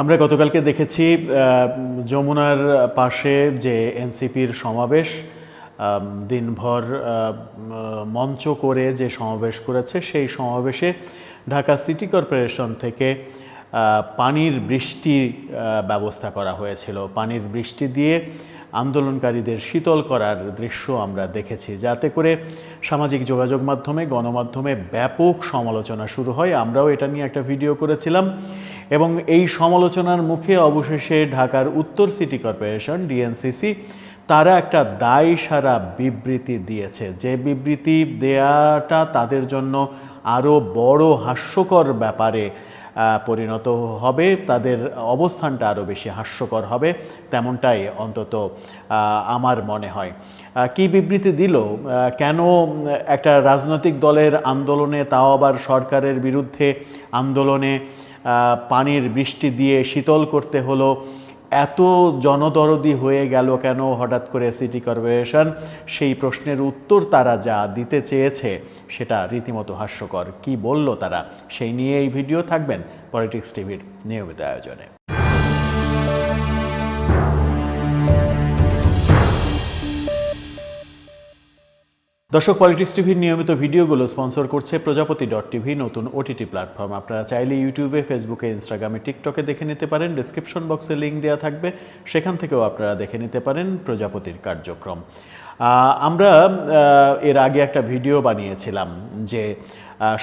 আমরা গতকালকে দেখেছি যমুনার পাশে যে এনসিপির সমাবেশ দিনভর মঞ্চ করে যে সমাবেশ করেছে, সেই সমাবেশে ঢাকা সিটি কর্পোরেশন থেকে পানির বৃষ্টি ব্যবস্থা করা হয়েছিল। পানির বৃষ্টি দিয়ে আন্দোলনকারীদের শীতল করার দৃশ্য আমরা দেখেছি। যাতে করে সামাজিক যোগাযোগ মাধ্যমে, গণমাধ্যমে ব্যাপক সমালোচনা শুরু হয়। আমরাও এটা নিয়ে একটা ভিডিও করেছিলাম। এবং এই সমালোচনার মুখে অবশেষে ঢাকার উত্তর সিটি কর্পোরেশন, ডিএনসিসি, তারা একটা দায় সারা বিবৃতি দিয়েছে। যে বিবৃতি দেয়াটা তাদের জন্য আরও বড় হাস্যকর ব্যাপারে পরিণত হবে, তাদের অবস্থানটা আরও বেশি হাস্যকর হবে, তেমনটাই অন্তত আমার মনে হয়। কি বিবৃতি দিল? কেন একটা রাজনৈতিক দলের আন্দোলনে, তাও আবার সরকারের বিরুদ্ধে আন্দোলনে পানির বৃষ্টি দিয়ে শীতল করতে হলো। এত জনদরদি হয়ে গেল কেন হঠাৎ করে সিটি কর্পোরেশন? সেই প্রশ্নের উত্তর তারা যা দিতে চেয়েছে সেটা রীতিমতো হাস্যকর। কি বলল তারা? সেই নিয়ে এই ভিডিও থাকবেন পলিটিক্স টিভির নিয়মিত আয়োজনে। দর্শক পলিটিক্স টিভির নিয়মিত ভিডিওগুলো স্পন্সর করছে প্রজাপতি ডট টিভি নতুন ওটিটি প্ল্যাটফর্ম আপনারা চাইলে ইউটিউবে ফেসবুকে ইনস্টাগ্রামে টিকটকে দেখে নিতে পারেন। ডিসক্রিপশন বক্সে লিঙ্ক দেওয়া থাকবে। সেখান থেকেও আপনারা দেখে নিতে পারেন প্রজাপতির কার্যক্রম। আমরা এর আগে একটা ভিডিও বানিয়েছিলাম যে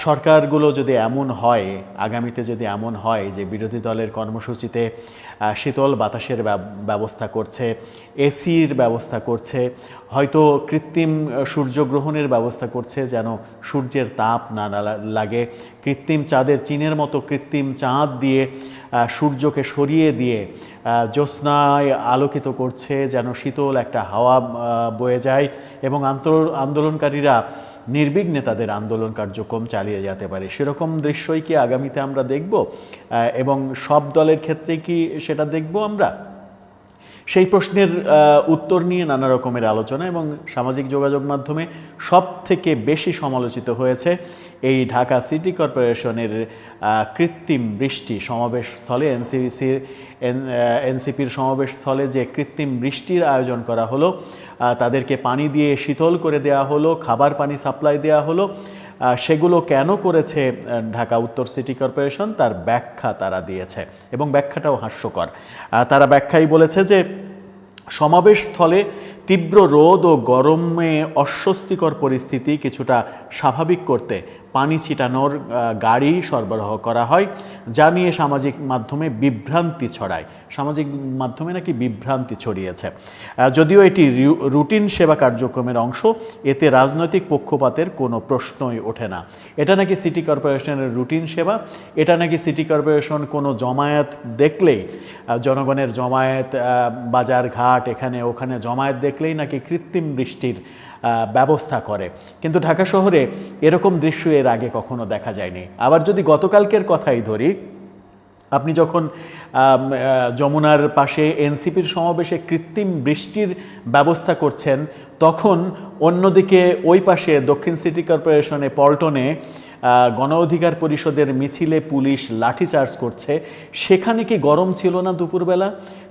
সরকারগুলো যদি এমন হয়, আগামীতে যদি এমন হয় যে বিরোধী দলের কর্মসূচিতে শীতল বাতাসের ব্যবস্থা করছে, এসির ব্যবস্থা করছে, হয়তো কৃত্রিম সূর্যগ্রহণের ব্যবস্থা করছে যেন সূর্যের তাপ না লাগে। কৃত্রিম চাঁদের, চীনের মতো কৃত্রিম চাঁদ দিয়ে সূর্যকে সরিয়ে দিয়ে জ্যোৎস্নায় আলোকিত করছে যেন শীতল একটা হাওয়া বয়ে যায় এবং আন্দোলনকারীরা নির্বিঘ্নে তাদের আন্দোলন কার্যক্রম চালিয়ে যেতে পারে। সেরকম দৃশ্যই কি আগামীতে আমরা দেখব? এবং সব দলের ক্ষেত্রে কি সেটা দেখব আমরা? সেই প্রশ্নের উত্তর নিয়ে নানা রকমের আলোচনা এবং সামাজিক যোগাযোগ মাধ্যমে সব থেকে বেশি সমালোচিত হয়েছে এই ঢাকা সিটি কর্পোরেশনের কৃত্রিম বৃষ্টি সমাবেশ স্থলে এনসিসির এনসিপির সমাবেশ স্থলে যে কৃত্রিম বৃষ্টির আয়োজন করা হলো তাদেরকে পানি দিয়ে শীতল করে দেওয়া হলো, খাবার পানি সাপ্লাই দেওয়া হলো সেগুলো কেন করেছে ঢাকা উত্তর সিটি কর্পোরেশন, তার ব্যাখ্যা তারা দিয়েছে এবং ব্যাখ্যাটাও হাস্যকর। তারা ব্যাখ্যাই বলেছে যে সমাবেশ স্থলে তীব্র রোদ ও গরমে অস্বস্তিকর পরিস্থিতি কিছুটা স্বাভাবিক করতে পানি ছিটানোর গাড়ি সরবরাহ করা হয়, যা নিয়ে সামাজিক মাধ্যমে বিভ্রান্তি ছড়ায়। সামাজিক মাধ্যমে নাকি বিভ্রান্তি ছড়িয়েছে। যদিও এটি রুটিন সেবা কার্যক্রমের অংশ, এতে রাজনৈতিক পক্ষপাতের কোনো প্রশ্নই ওঠে না। এটা নাকি সিটি কর্পোরেশনের রুটিন সেবা? এটা নাকি সিটি কর্পোরেশন কোনো জমায়েত দেখলেই জনগণের জমায়েত বাজার ঘাট এখানে ওখানে জমায়েত দেখলেই নাকি কৃত্রিম বৃষ্টির ব্যবস্থা করে। কিন্তু ঢাকা শহরে এরকম দৃশ্য এর আগে কখনো দেখা যায়নি। আবার যদি গতকালকের কথাই ধরি, আপনি যখন যমুনার পাশে এনসিপির সমাবেশে কৃত্রিম বৃষ্টির ব্যবস্থা করছেন, তখন অন্যদিকে ওই পাশে দক্ষিণ সিটি কর্পোরেশনে পল্টনে গণ অধিকার পরিষদের মিছিলে পুলিশ লাঠিচার্জ করছে। সেখানে কি গরম ছিল না দুপুরবেলা?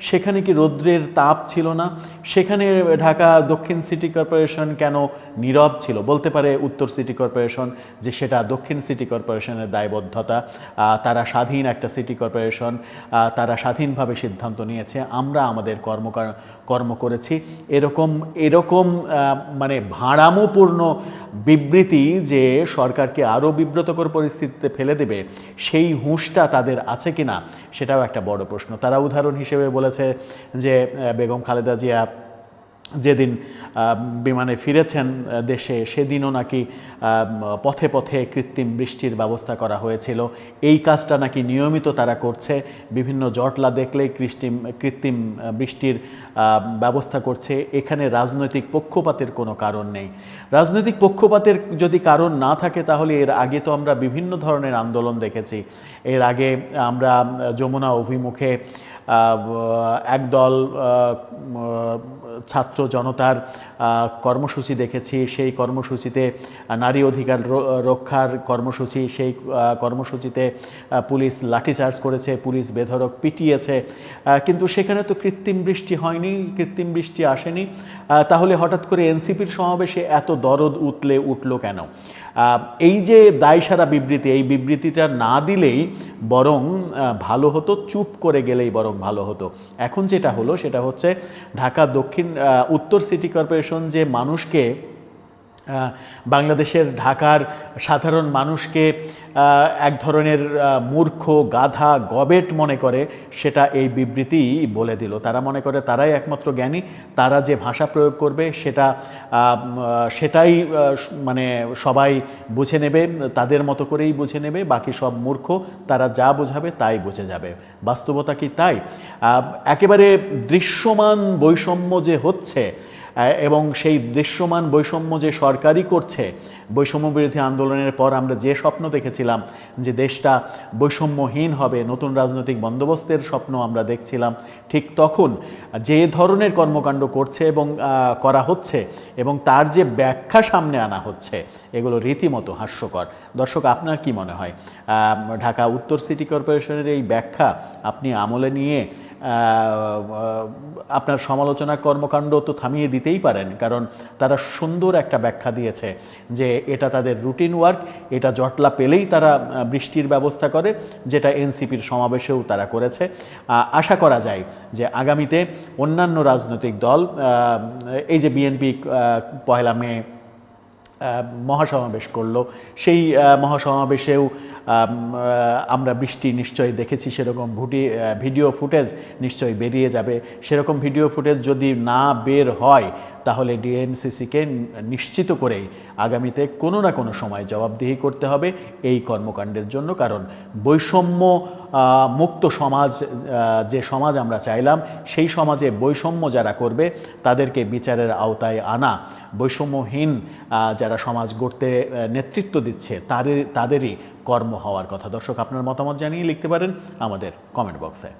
সেখানে কি রৌদ্রের তাপ ছিল না? সেখানে ঢাকা দক্ষিণ সিটি কর্পোরেশন কেন নীরব ছিল? বলতে পারে উত্তর সিটি কর্পোরেশন যে সেটা দক্ষিণ সিটি কর্পোরেশনের দায়বদ্ধতা। তারা স্বাধীন একটা সিটি কর্পোরেশন তারা স্বাধীনভাবে সিদ্ধান্ত নিয়েছে। আমরা আমাদের কর্ম কর্ম করেছি। এরকম এরকম মানে ভাড়ামোপূর্ণ বিবৃতি যে সরকারকে আরও বিব্রতকর পরিস্থিতিতে ফেলে দেবে, সেই হুঁশটা তাদের আছে কিনা সেটাও একটা বড় প্রশ্ন। তারা উদাহরণ হিসেবে বলেছে যে বেগম খালেদা জিয়া যেদিন বিমানে ফিরেছেন দেশে, সেদিনও নাকি পথে পথে কৃত্রিম বৃষ্টির ব্যবস্থা করা হয়েছিল। এই কাজটা নাকি নিয়মিত তারা করছে। বিভিন্ন জটলা দেখলেই কৃত্রিম কৃত্রিম বৃষ্টির ব্যবস্থা করছে। এখানে রাজনৈতিক পক্ষপাতের কোনো কারণ নেই। রাজনৈতিক পক্ষপাতের যদি কারণ না থাকে, তাহলে এর আগে তো আমরা বিভিন্ন ধরনের আন্দোলন দেখেছি। এর আগে আমরা যমুনা অভিমুখে একদল ছাত্র জনতার কর্মসূচি দেখেছি। সেই কর্মসূচিতে নারী অধিকার রক্ষার কর্মসূচি, সেই কর্মসূচিতে পুলিশ লাঠিচার্জ করেছে, পুলিশ বেধড়ক পিটিয়েছে। কিন্তু সেখানে তো কৃত্রিম বৃষ্টি হয়নি, কৃত্রিম বৃষ্টি আসেনি। তাহলে হঠাৎ করে এনসিপির সমাবেশে এত দরদ উতলে উঠল কেন? এই যে দায়সারা বিবৃতি, এই বিবৃতিটা না দিলেই বরং ভালো হতো, চুপ করে গেলেই বরং ভালো হতো। এখন যেটা হলো, সেটা হচ্ছে ঢাকা দক্ষিণ উত্তর সিটি কর্পোরেশন যে মানুষকে বাংলাদেশের ঢাকার সাধারণ মানুষকে এক ধরনের মূর্খ, গাধা, গবেট মনে করে সেটা এই বিবৃতি বলে দিল। তারা মনে করে তারাই একমাত্র জ্ঞানী, তারা যে ভাষা প্রয়োগ করবে সেটা সেটাই মানে সবাই বুঝে নেবে, তাদের মতো করেই বুঝে নেবে, বাকি সব মূর্খ, তারা যা বোঝাবে তাই বুঝে যাবে। বাস্তবতা কি তাই? একেবারে দৃশ্যমান বৈষম্য যে হচ্ছে এবং সেই দৃশ্যমান বৈষম্য যে সরকারই করছে বৈষম্য বিরোধী আন্দোলনের পর আমরা যে স্বপ্ন দেখেছিলাম যে দেশটা বৈষম্যহীন হবে, নতুন রাজনৈতিক বন্দোবস্তের স্বপ্ন আমরা দেখছিলাম, ঠিক তখন যে ধরনের কর্মকাণ্ড করছে এবং করা হচ্ছে এবং তার যে ব্যাখ্যা সামনে আনা হচ্ছে, এগুলো রীতিমতো হাস্যকর। দর্শক, আপনার কি মনে হয়? ঢাকা উত্তর সিটি কর্পোরেশনের এই ব্যাখ্যা আপনি আমলে নিয়ে আপনার সমালোচনা কর্মকাণ্ড তো থামিয়ে দিতেই পারেন, কারণ তারা সুন্দর একটা ব্যাখ্যা দিয়েছে যে এটা তাদের রুটিন ওয়ার্ক এটা জটলা পেলেই তারা বৃষ্টির ব্যবস্থা করে, যেটা এনসিপির সমাবেশেও তারা করেছে। আশা করা যায় যে আগামীতে অন্যান্য রাজনৈতিক দল এই যে বিএনপি পয়লা মে মহাসমাবেশ করল, সেই মহাসমাবেশেও আমরা বৃষ্টি নিশ্চয়ই দেখেছি সেরকম ভুটি ভিডিও ফুটেজ নিশ্চয়ই বেরিয়ে যাবে। সেরকম ভিডিও ফুটেজ যদি না বের হয় তাহলে ডিএনসিসিকে নিশ্চিত করেই আগামীতে কোনো না কোনো সময় জবাবদিহি করতে হবে এই কর্মকাণ্ডের জন্য, কারণ বৈষম্য মুক্ত সমাজ যে সমাজ আমরা চাইলাম, সেই সমাজে বৈষম্য যারা করবে, তাদেরকে বিচারের আওতায় আনা। বৈষম্যহীন যারা সমাজ গড়তে নেতৃত্ব দিচ্ছে, তাদের, তাদেরই কর্ম হওয়ার কথা। দর্শক, আপনার মতামত জানিয়ে লিখতে পারেন আমাদের কমেন্ট বক্সে